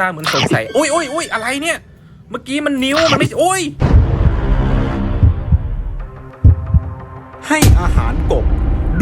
ตาเหมือนสงสัยโอ้ยโอ้ยโอ้ยอะไรเนี่ย เมื่อกี้มันนิ้วมันไม่โอ้ย ให้อาหารกบ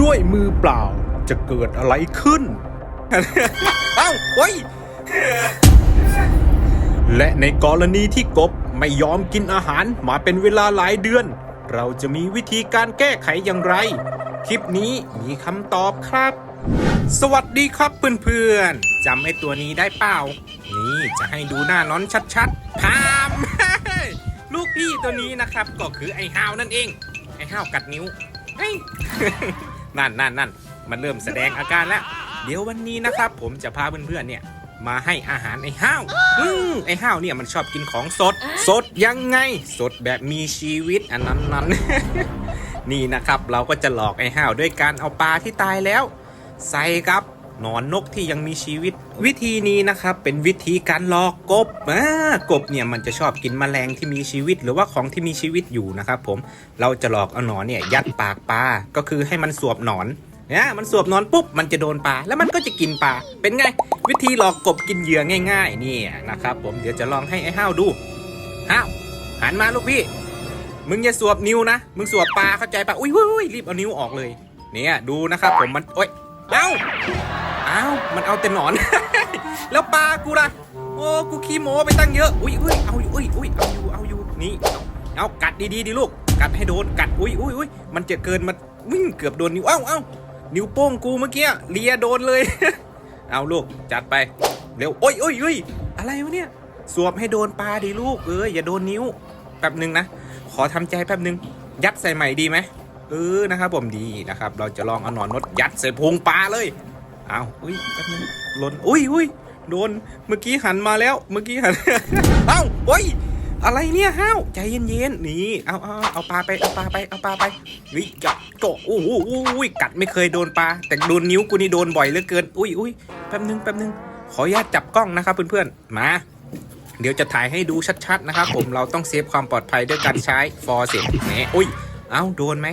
ด้วยมือเปล่าจะเกิดอะไรขึ้น เอ้าโอ้ย และในกรณีที่กบไม่ยอมกินอาหารมาเป็นเวลาหลายเดือน เราจะมีวิธีการแก้ไขอย่างไร คลิปนี้มีคำตอบครับ สวัสดีครับเพื่อนๆจำไอ้ตัวนี้ได้เปล่า นี่จะให้ดูหน้าน้อนชัดๆพามลูกพี่ตัวนี้นะครับ ก็คือไอ้ห้าวนั่นเอง ไอ้ห้าวกัดนิ้วเฮ้ยนั่นนั่นนั่นมันเริ่มแสดงอาการแล้ว เดี๋ยววันนี้นะครับ ผมจะพาเพื่อนๆเนี่ย มาให้อาหารไอ้ห้าวอืมไอ้ห้าวเนี่ยมันชอบกินของสด สดยังไง สดแบบมีชีวิตอันนั้นนั้นนี่นะครับ เราก็จะหลอกไอ้ห้าวด้วยการเอาปลาที่ตายแล้ว ใส่กับหนอนนกที่ยังมีชีวิต วิธีนี้นะครับเป็นวิธีการหลอกกบอ่ากบเนี่ยมันจะชอบกินแมลงที่มีชีวิต หรือว่าของที่มีชีวิตอยู่นะครับผมเราจะหลอกเอาหนอนเนี่ยยัดปากปลาก็คือให้มันสวบหนอนเนี่ยมันสวบหนอนปุ๊บมันจะโดนปลาแล้วมันก็จะกินปลาเป็นไง วิธีหลอกกบกินเหยื่อง่ายๆนี่นะครับผมเดี๋ยวจะลองให้ไอ้ห้าวดูห้าวหันมาลูกพี่ มึงอย่าสวบนิ้วนะ มึงสวบปลาเข้าใจปะอุ้ยอุ้ยอุ้ยรีบเอานิ้วออกเลย เนี่ยดูนะครับผมมันโอ้ย เอ้าเอ้ามันเอาแต่หนอน แล้วปลากูล่ะ โอ้กูขี้โม้ไปตั้งเยอะอุ้ยอุ้ยเอาอยู่อุ้ยอุ้ยเอาอยู่เอาอยู่นี่เอากัดดีๆดิลูก กัดให้โดนกัดอุ้ยอุ้ยอุ้ยมันจะเกินมันวิ่งเกือบโดนนิ้วเอ้าเอ้านิ้วโป้งกูเมื่อกี้เลียโดนเลย เอาลูกจัดไปเร็วโอ้ยโอ้ยโอ้ยอะไรวะเนี่ยสวมให้โดนปลาดิลูกเอออย่าโดนนิ้วแป๊บหนึ่งนะขอทำใจแป๊บหนึ่งยัดใส่ใหม่ดีไหม เออนะครับผมดีนะครับ เราจะลองเอาหนอนนดยัดใส่พุงปลาเลยเอาอุ้ยแป๊บนึงหล่นอุ้ยอุ้ยโดนเมื่อกี้หันมาแล้วเมื่อกี้หันเอ้าโอ้ยอะไรเนี่ยห้าวใจเย็นๆนี่เอาเอาเอาปลาไปเอาปลาไปเอาปลาไปเฮ้ยจับโกะโอ้โหอุ้ยกัดไม่เคยโดนปลาแต่โดนนิ้วกูนี่โดนบ่อยเหลือเกิน อุ้ยอุ้ยแป๊บนึงแป๊บนึงขออนุญาตจับกล้องนะครับเพื่อนๆมาเดี๋ยวจะถ่ายให้ดูชัดๆนะครับผมเราต้องเซฟความปลอดภัยด้วยการใช้ฟอร์เซ็ตแหมอุ้ยเอ้าโดนไหม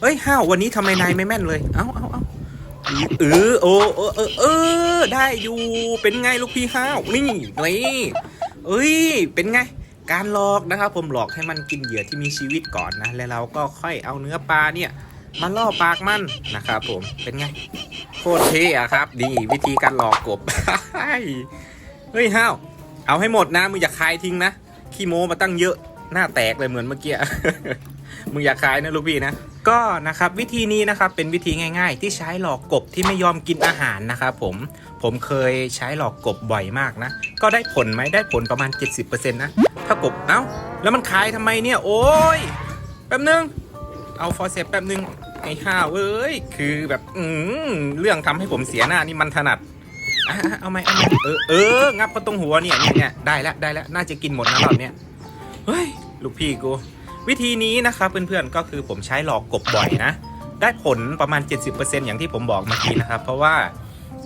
เฮ้ยห้าววันนี้ทำไมนายไม่แม่นเลย เอ้าเอ้าเอ้าเออโอ้เออเออเออ ได้อยู่ เป็นไงลูกพี่ห้าว นี่นี่เอ้ย เป็นไง การหลอกนะครับ ผมหลอกให้มันกินเหยื่อที่มีชีวิตก่อนนะ แล้วเราก็ค่อยเอาเนื้อปลาเนี่ยมาล่อปากมันนะครับผม เป็นไง โคตรเท่อะครับดีวิธีการหลอกกบ เฮ้ยห้าว เอาให้หมดนะมึงอย่าคายทิ้งนะ ขี้โม้มาตั้งเยอะ หน้าแตกเลยเหมือนเมื่อกี้ มึงอย่าคายนะลูกพี่นะ ก็นะครับวิธีนี้นะครับเป็นวิธีง่าย ๆ ที่ใช้หลอกกบที่ไม่ยอมกินอาหารนะครับผมผมเคยใช้หลอกกบบ่อยมากนะ ก็ได้ผลไหมได้ผลประมาณ 70%นะถ้ากบเอ้า แล้วมันคายทำไมเนี่ย โอ้ยแป๊บนึง เอาฟอร์เซปแป๊บนึงไอ้ห้าวเอ้ยคือแบบอืมเรื่องทำให้ผมเสียหน้านี่มันถนัดอเอาไหมเอาไหมเออเอองับเขาตรงหัวเนี่ยเนี่ยเนี่ยได้แล้วได้แล้วน่าจะกินหมดนะรอบเนี้ยเฮ้ยลูกพี่กู วิธีนี้นะครับเพื่อนๆก็คือผมใช้หลอกกบบ่อยนะ ได้ผลประมาณ 70%อย่างที่ผมบอกเมื่อกี้นะครับ เพราะว่า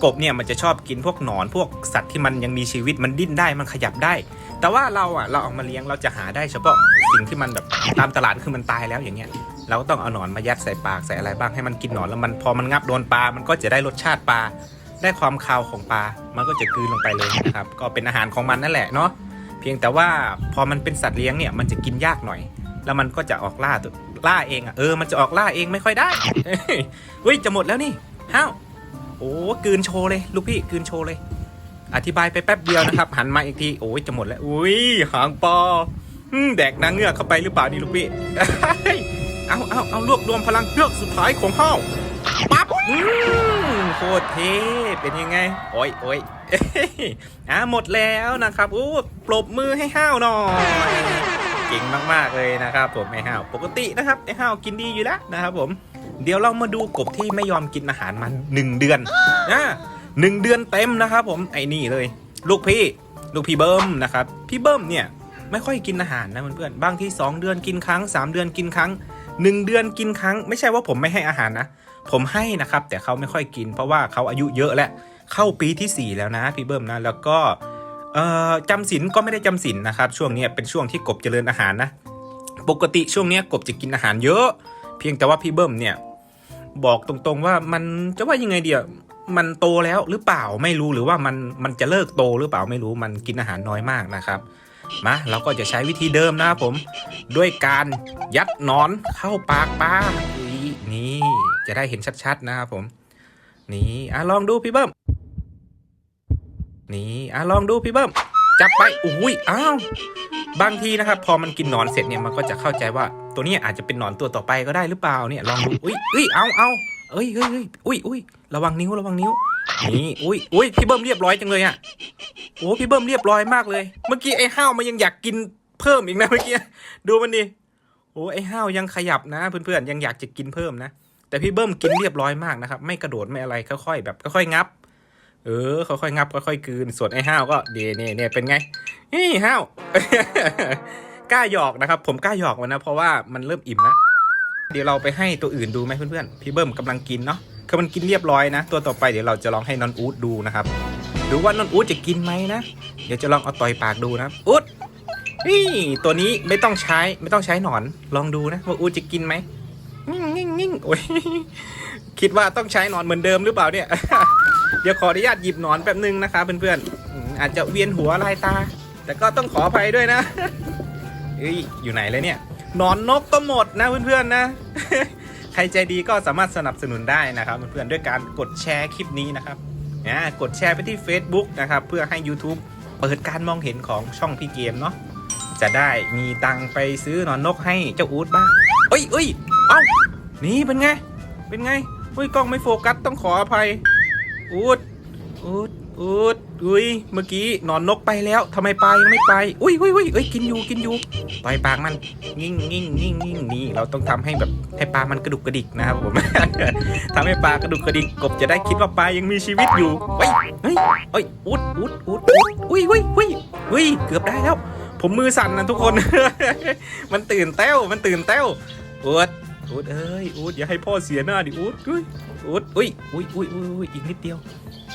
กบเนี่ยมันจะชอบกินพวกหนอนพวกสัตว์ที่มันยังมีชีวิตมันดิ้นได้มันขยับได้ แต่ว่าเราอะเราเอามาเลี้ยงเราจะหาได้เฉพาะสิ่งที่มันแบบตามตลาดคือมันตายแล้วอย่างเงี้ย เราก็ต้องเอาหนอนมายัดใส่ปากใส่อะไรบ้างให้มันกินหนอนแล้วมันพอมันงับโดนปลา มันก็จะได้รสชาติปลา ได้ความคาวของปลา มันก็จะกลืนลงไปเลยนะครับ ก็เป็นอาหารของมันนั่นแหละเนาะเพียงแต่ว่าพอมันเป็นสัตว์เลี้ยงเนี่ยมันจะกินยากหน่อย แล้วมันก็จะออกล่าตัวล่าเองอะเออมันจะออกล่าเองไม่ค่อยได้เฮ้ยจะหมดแล้วนี่ห้าวโอ้กืนโชว์เลยลูกพี่กืนโชว์เลย อธิบายไปแป๊บเดียวนะครับ หันมาอีกทีโอ้ยจะหมดแล้วอุ้ยหางปออืมแดกนางเงือกเข้าไปหรือเปล่านี่ลูกพี่เอาเอาเอารวบรวมพลังเฮือกสุดท้ายของห้าวปั๊บโคตรเท่เป็นยังไง โอ้ยโอ้ยอะหมดแล้วนะครับอู้ปรบมือให้ห้าวหน่อย เก่งมากๆเลยนะครับ ผมไอ้ห้าวปกตินะครับไอ้ห้าวกินดีอยู่แล้วนะครับผมเดี๋ยวเรามาดูกบที่ไม่ยอมกินอาหารมันหนึ่งเดือนอะหนึ่งเดือนเต็มนะครับ ผมไอ้นี่เลย ลูกพี่ลูกพี่เบิ้มนะครับพี่เบิ้มเนี่ยไม่ค่อยกินอาหารนะเพื่อนๆบางที่ 2 เดือนกินครั้ง 3 เดือนกินครั้ง 1 เดือนกินครั้ง ไม่ใช่ว่าผมไม่ให้อาหารนะ ผมให้นะครับ แต่เขาไม่ค่อยกิน เพราะว่าเขาอายุเยอะแล้วเข้าปีที่ 4 แล้วนะพี่เบิ้มนะแล้วก็ เอ่อจำศีลก็ไม่ได้จำศีลนะครับ ช่วงนี้เป็นช่วงที่กบเจริญอาหารนะ ปกติช่วงนี้กบจะกินอาหารเยอะ เพียงแต่ว่าพี่เบิ้มเนี่ย บอกตรงๆว่ามันจะว่ายังไงเดียวมันโตแล้วหรือเปล่าไม่รู้หรือว่ามันมันจะเลิกโตหรือเปล่าไม่รู้มันกินอาหารน้อยมากนะครับมาเราก็จะใช้วิธีเดิมนะครับผม ด้วยการยัดนอนเข้าปากปลานี่จะได้เห็นชัดๆนะครับผม นี่อะลองดูพี่เบิ้ม นี่อะลองดูพี่เบิ้มจับไปอุ้ยอ้าวบางทีนะครับ พอมันกินหนอนเสร็จเนี่ยมันก็จะเข้าใจว่า ตัวนี้อาจจะเป็นหนอนตัวต่อไปก็ได้หรือเปล่าเนี่ยลองดูอุ้ยอุ้ยเอาเอาเอ้ยเอ้ยเอ้ยอุ้ยอุ้ยระวังนิ้วระวังนิ้วนี่อุ้ยอุ้ยพี่เบิ้มเรียบร้อยจังเลยอะโอ้พี่เบิ้มเรียบร้อยมากเลย เมื่อกี้ไอ้ห้าวมันยังอยากกินเพิ่มอีกนะเมื่อกี้ดูมันดิโอ้ไอ้ห้าวยังขยับนะเพื่อนๆยังอยากจะกินเพิ่มนะแต่พี่เบิ้มกินเรียบร้อยมากนะครับ ไม่กระโดดไม่อะไรค่อยๆแบบค่อยๆงับ เออค่อยๆงับค่อยๆกืน ส่วนไอ้ห้าวก็เดเนี่ยเนี่ยเป็นไงเฮ้ยห้าวกล้าหยอกนะครับ ผมกล้าหยอกมันนะเพราะว่ามันเริ่มอิ่มแล้วเดี๋ยวเราไปให้ตัวอื่นดูไหมเพื่อนๆพี่เบิ้มกำลังกินเนาะคือมันกินเรียบร้อยนะ ตัวต่อไปเดี๋ยวเราจะลองให้นอนอูดดูนะครับดูว่านอนอูดจะกินไหมนะเดี๋ยวจะลองเอาต่อยปากดูนะอูดนี่ตัวนี้ไม่ต้องใช้ไม่ต้องใช้หนอน ลองดูนะว่าอูดจะกินไหมงิ่งงิ่งงิ่งโอ้ย คิดว่าต้องใช้หนอนเหมือนเดิมหรือเปล่าเนี่ย เดี๋ยวขออนุญาตหยิบหนอนแป๊บนึงนะคะเพื่อนๆอาจจะเวียนหัวลายตา แต่ก็ต้องขออภัยด้วยนะเอ้ยอยู่ไหนเลยเนี่ยหนอนนกก็หมดนะเพื่อนๆนะใครใจดีก็สามารถสนับสนุนได้นะครับเพื่อนๆด้วยการกดแชร์คลิปนี้นะครับอ่ากดแชร์ไปที่ Facebook นะครับเพื่อให้ YouTube เปิดการมองเห็นของช่องพี่เกมเนาะจะได้มีตังไปซื้อหนอนนกให้เจ้าอูดบ้างเอ้ยเอ้ยเอ้านี่เป็นไง เป็นไง อุ้ยกล้องไม่โฟกัสต้องขออภัยอูดอูดอูดอุ้ยเมื่อกี้หนอนนกไปแล้วทำไมปลายังไม่ไป อุ้ยอุ้ยอุ้ยเอ้ยกินอยู่กินอยู่ต่อยปากมันงิ่งงิ่งงิ่งงิ่งนี่เราต้องทำให้แบบให้ปลามันกระดุกกระดิกนะครับผมทำให้ปลากระดุกกระดิกกบจะได้คิดว่าปลายังมีชีวิตอยู่เฮ้ยเฮ้ยเฮ้ยอูดอูดอูดอูดอุ้ยอุ้ยอุ้ยอุ้ยเกือบได้แล้ว ผมมือสั่นนะทุกคน มันตื่นเต้วมันตื่นเต้วอูด อูดเอ้ยอูดอย่าให้พ่อเสียหน้าดิอูดอุ้ยอูดอุ้ยอุ้ยอุ้ยอุ้ยอุ้ยอีกนิดเดียว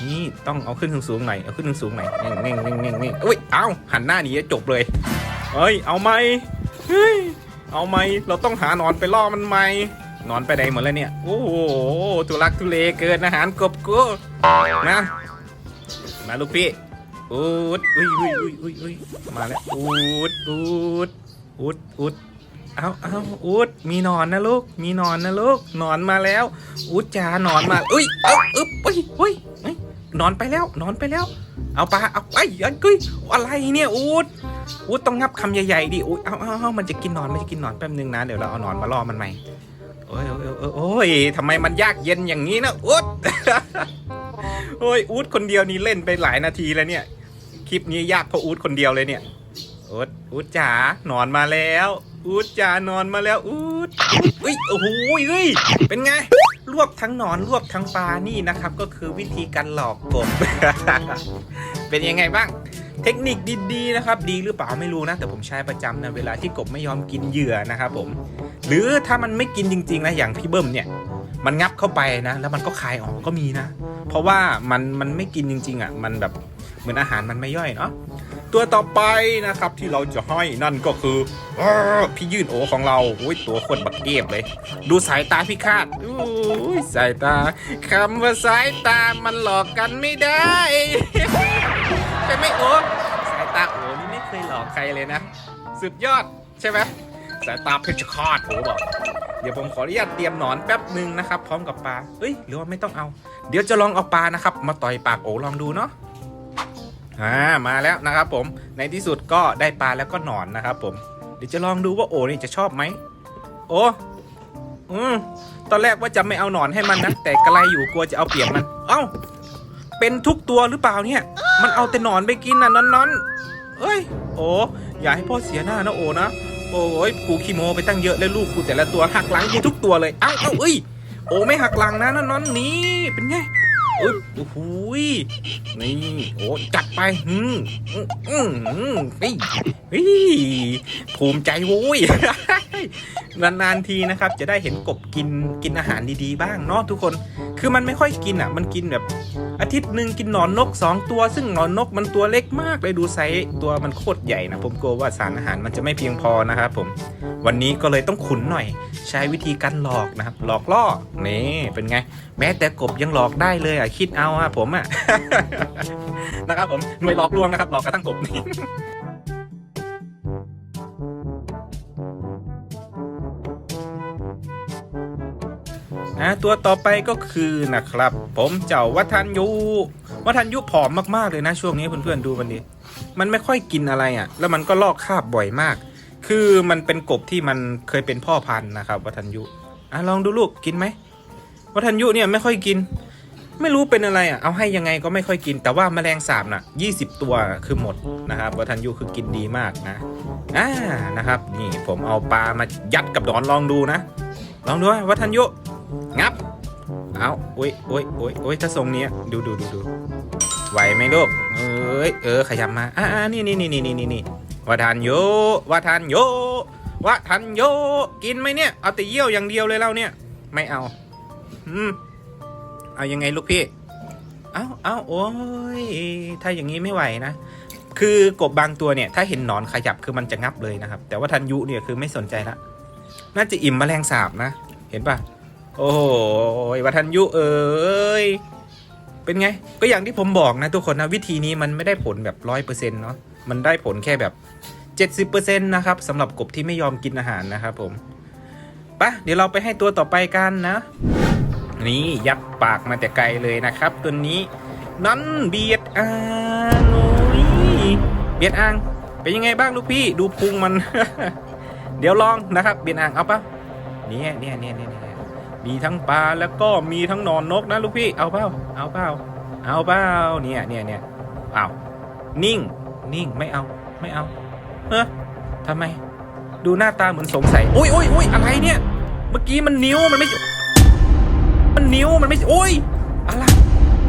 นี่ต้องเอาขึ้นสูงๆหน่อยเอาขึ้นสูงๆหน่อยเน่งเน่งเน่งเน่งเน่งอุ้ยเอาหันหน้าหนีจบเลยเฮ้ยเอาไหมเฮ้ยเอาไหมเราต้องหานอนไปล่อมันไหมนอนไปไหนหมดแล้วเนี่ยโอ้โหทุลักทุเลเกินอาหารกบกูนะมาลูกพี่อูดอุ้ยอุ้ยอุ้ยอุ้ยอุ้ยมาแล้วอูดอูดอูดอูด เอาเอาอูดมีนอนนะลูก มีนอนนะลูกนอนมาแล้ว อูดจ๋านอนมาอุ้ยเอาอึ๊บอุ้ยอุ้ยเอ้ยนอนไปแล้วนอนไปแล้ว เอาปลาเอาไอ้ยันกุ้ยอะไรเนี่ยอูดอูดต้องงับคำใหญ่ๆดิอูดเอาเอาเอามันจะกินนอนมันจะกินนอนแป๊บนึงนะเดี๋ยวเราเอานอนมาล่อมันใหม่โอ้ยโอ้ยโอ้ยทำไมมันยากเย็นอย่างนี้นะอูดโอ้ยอูดคนเดียวนี่เล่นไปหลายนาทีแล้วเนี่ยคลิปนี้ยากเพราะอูดคนเดียวเลยเนี่ยอูดอูดจ๋านอนมาแล้ว อูดจานอนมาแล้วอูดอูดอุ้ยโอ้โหเฮ้ยเป็นไง รวบทั้งนอนรวบทั้งปลานี่นะครับ ก็คือวิธีการหลอกกบ เป็นยังไงบ้าง เทคนิคดีๆนะครับ ดีหรือเปล่าไม่รู้นะ แต่ผมใช้ประจำนะเวลาที่กบไม่ยอมกินเหยื่อนะครับผม หรือถ้ามันไม่กินจริงๆนะอย่างพี่เบิ้มเนี่ย มันงับเข้าไปนะ แล้วมันก็คายออกก็มีนะ เพราะว่ามันมันไม่กินจริง ๆอะมันแบบเหมือนอาหารมันไม่ย่อยเนาะ ตัวต่อไปนะครับที่เราจะให้นั่นก็คืออพี่ยื่นโอของเราโอ้ยตัวคนบักเก็บเลย ดูสายตาพี่คาดโอ้ยสายตาคำว่าสายตามันหลอกกันไม่ได้ใช่ไหมโอสายตาโอนี่ไม่เคยหลอกใครเลยนะ สุดยอดใช่ไหมสายตาเพชรฆาตโอบอกเดี๋ยวผมขออนุญาตเตรียมหนอนแป๊บหนึ่งนะครับ พร้อมกับปลาเอ้ยหรือว่าไม่ต้องเอา เดี๋ยวจะลองเอาปลานะครับ มาต่อยปากโอลองดูเนาะ อ่ามาแล้วนะครับผมในที่สุดก็ได้ปลาแล้วก็หนอนนะครับผมเดี๋ยวจะลองดูว่าโอนี่จะชอบไหมโอ้อืมตอนแรกว่าจะไม่เอาหนอนให้มันนะแต่กระไรอยู่กลัวจะเอาเปรียบมัน เอ้า เป็นทุกตัวหรือเปล่าเนี่ย มันเอาแต่หนอนไปกินน่ะนอนๆเอ้ย โอ้อย่าให้พ่อเสียหน้านะโอนะโอ้ยกูขี้โมไปตั้งเยอะแล้วลูกกูแต่ละตัวหักหลังกูทุกตัวเลยเอ้าเอ้าเอ้ยโอไม่หักหลังนะนอนๆนี่เป็นไง อ้ยโอ้โหนี่โอ้จัดไปอืมอืมอืมอืมนี่เฮ้ยภูมิใจโว้ยนานๆทีนะครับ จะได้เห็นกบกินกินอาหารดีๆบ้างเนาะทุกคน คือมันไม่ค่อยกินอะ มันกินแบบ อาทิตย์หนึ่งกินหนอนนกสองตัว ซึ่งหนอนนกมันตัวเล็กมากเลยดูไซส์ตัวมันโคตรใหญ่นะผมกลัวว่าสารอาหารมันจะไม่เพียงพอนะครับผม วันนี้ก็เลยต้องขุนหน่อย ใช้วิธีการหลอกนะครับ หลอกล่อนี่เป็นไง แม้แต่กบยังหลอกได้เลยอะคิดเอาอะผมอะนะครับผมหน่วยหลอกลวงนะครับหลอกกระทั่งกบนี่ ตัวต่อไปก็คือนะครับ ผมเจ้าวัฒนยุวัฒนยุผอมมากๆเลยนะช่วงนี้เพื่อนๆดูมันดิมันไม่ค่อยกินอะไรอะ่ะ แล้วมันก็ลอกคราบบ่อยมาก คือมันเป็นกบที่มันเคยเป็นพ่อพันธุ์นะครับ วัฒนยุอะลองดูลูกกินไหมวัฒนยุเนี่ยไม่ค่อยกิน ไม่รู้เป็นอะไรอะเอาให้ยังไงก็ไม่ค่อยกิน แต่ว่าแมลงสาบน่ะ20 ตัวคือหมดนะครับวัฒนยุคือกินดีมากนะอ่านะครับ นี่ผมเอาปลามายัดกับดอนลองดูนะลองดูว่าวัฒนยุ งับ เอาโอ้ยโอ้ยโอ้ยโอ้ยถ้าทรงเนี้ยดูดูดูดูไหวไหมลูกเอ้ยเออขยับมา อ่านี่นี่นี่นี่นี่นี่นี่วัฒนโยว่าทันโยว่าทันโยกินไหมเนี่ย เอาแต่เยี่ยวอย่างเดียวเลยเราเนี่ย ไม่เอา อืม เอายังไงลูกพี่ เอาเอาโอ้ย ถ้าอย่างนี้ไม่ไหวนะ คือกบบางตัวเนี่ย ถ้าเห็นหนอนขยับคือมันจะงับเลยนะครับ แต่ว่าทันยุเนี่ยคือไม่สนใจละ น่าจะอิ่มแมลงสาบนะ เห็นปะ โอ้โหวัฒนยุเอ้ยเป็นไง ก็อย่างที่ผมบอกนะทุกคนนะวิธีนี้มันไม่ได้ผลแบบร้อยเปอร์เซ็นต์เนาะมันได้ผลแค่แบบเจ็ดสิบเปอร์เซ็นต์นะครับสำหรับกบที่ไม่ยอมกินอาหารนะครับผมปะเดี๋ยวเราไปให้ตัวต่อไปกันนะ นี่ยับปากมาแต่ไกลเลยนะครับ ตัวนี้นั่นเบียดอ่างโอ้ยเบียดอ่างเป็นยังไงบ้างลูกพี่ดูพุงมัน เดี๋ยวลองนะครับ เบียดอ่างเอาปะเนี่ยเนี่ยเนี่ยเนี่ยเนี่ย มีทั้งปลาแล้วก็มีทั้งนอนนกนะลูกพี่ เอาเปล่าเอาเปล่าเอาเปล่าเนี่ยเนี่ยเนี่ยเอานิ่ง นิ่งไม่เอาไม่เอาเฮ้ทำไม ดูหน้าตาเหมือนสงสัยอุ้ยอุ้ยอุ้ยอะไรเนี่ย เมื่อกี้มันนิ้วมันไม่ มันนิ้วมันไม่โอ้ยอะไร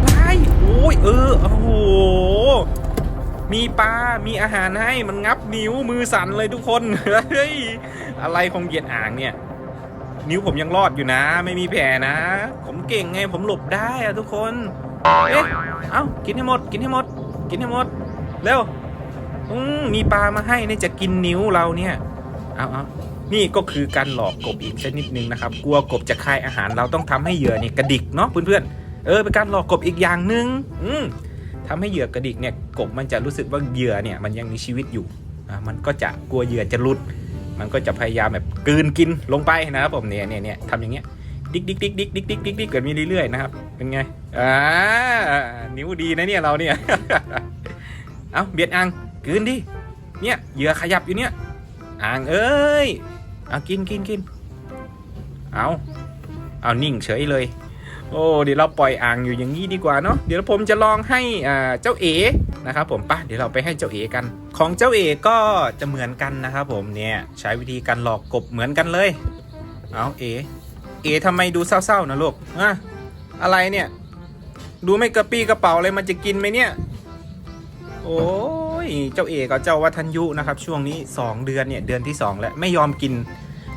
อะไรโอ้ยเออโอ้โหมีปลา มีอาหารให้ มันงับนิ้วมือสั่นเลยทุกคน เฮ้ย อะไรของเหยียดอ่างเนี่ย นิ้วผมยังรอดอยู่นะ ไม่มีแผลนะ ผมเก่งไงผมหลบได้อะทุกคน เอ๊ะ เอ้ากินให้หมด กินให้หมด กินให้หมด เร็วอืมมีปลามาให้เนี่ยจะกินนิ้วเราเนี่ย เอาเอานี่ก็คือการหลอกกบอีกชนิดหนึ่งนะครับ กลัวกบจะคายอาหารเราต้องทำให้เหยื่อเนี่ยกระดิกเนาะเพื่อนๆ เออเป็นการหลอกกบอีกอย่างหนึ่งอืมทำให้เหยื่อกระดิกเนี่ยกบมันจะรู้สึกว่าเหยื่อเนี่ยมันยังมีชีวิตอยู่อะมันก็จะกลัวเหยื่อจะหลุด มันก็จะพยายามแบบกืนกินลงไปนะครับผมเนี่ยเนี่ยเนี่ยทำอย่างเงี้ยดิ๊กดิ๊กดิ๊กดิ๊กดิ๊กดิ๊กดิกดิกแบบนี้เรื่อยๆนะครับเป็นไงอ่านิ้วดีนะเนี่ยเราเนี่ยเอาเบียดอ่างกืนดิเนี่ยเหยื่อขยับอยู่เนี่ยอ่างเอ้ยเอากินกินกินเอาเอานิ่งเฉยเลย โอ้เดี๋ยวเราปล่อยอ่างอยู่อย่างนี้ดีกว่าเนาะเดี๋ยวผมจะลองให้อ่าเจ้าเอ นะครับผมป่ะเดี๋ยวเราไปให้เจ้าเอกัน ของเจ้าเอก็จะเหมือนกันนะครับผมเนี่ยใช้วิธีการหลอกกบเหมือนกันเลย เอาเอเอทำไมดูเศร้าๆนะลูกอะอะไรเนี่ย ดูไม่กระปี้กระเป๋าเลยมันจะกินไหมเนี่ย โอ้ยเจ้าเอกับเจ้าวัฒนยุนะครับ ช่วงนี้สองเดือนเนี่ยเดือนที่สองแล้วไม่ยอมกิน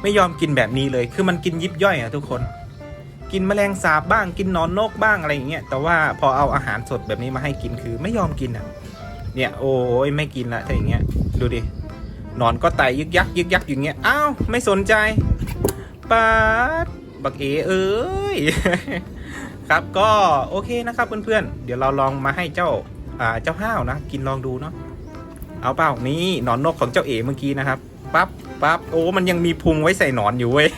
ไม่ยอมกินแบบนี้เลย คือมันกินยิบย่อยอะทุกคนกินแมลงสาบบ้างกินนอนนกบ้างอะไรอย่างเงี้ยแต่ว่าพอเอาอาหารสดแบบนี้มาให้กินคือไม่ยอมกินอะ เนี่ย โอ้ยไม่กินละถ้าอย่างเงี้ย ดูดิหนอนก็ไตยึกยักยึกยักอย่างเงี้ย อ้าว ไม่สนใจปาดบักเอเอ้ย ครับก็โอเคนะครับเพื่อนๆ เดี๋ยวเราลองมาให้เจ้าอ่าเจ้าห้าวนะ กินลองดูเนาะ เอาเปล่านี่หนอนนกของเจ้าเอ๋เมื่อกี้นะครับ ปั๊บปั๊บโอ้ มันยังมีพุงไว้ใส่หนอนอยู่เว้ย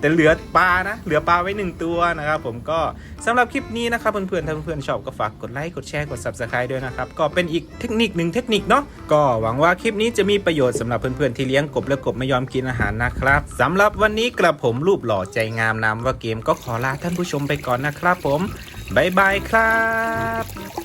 แต่เหลือปลานะ เหลือปลาไว้หนึ่งตัวนะครับผมก็สำหรับคลิปนี้นะครับเพื่อนๆถ้าเพื่อนๆชอบก็ฝากกดไลค์กดแชร์กด subscribe ด้วยนะครับ ก็เป็นอีกเทคนิคหนึ่งเทคนิคเนาะก็หวังว่าคลิปนี้จะมีประโยชน์สำหรับเพื่อนๆที่เลี้ยงกบและกบไม่ยอมกินอาหารนะครับสำหรับวันนี้กระผมรูปหล่อใจงามนามว่าเกมก็ขอลาท่านผู้ชมไปก่อนนะครับ ผมบ๊ายบายครับ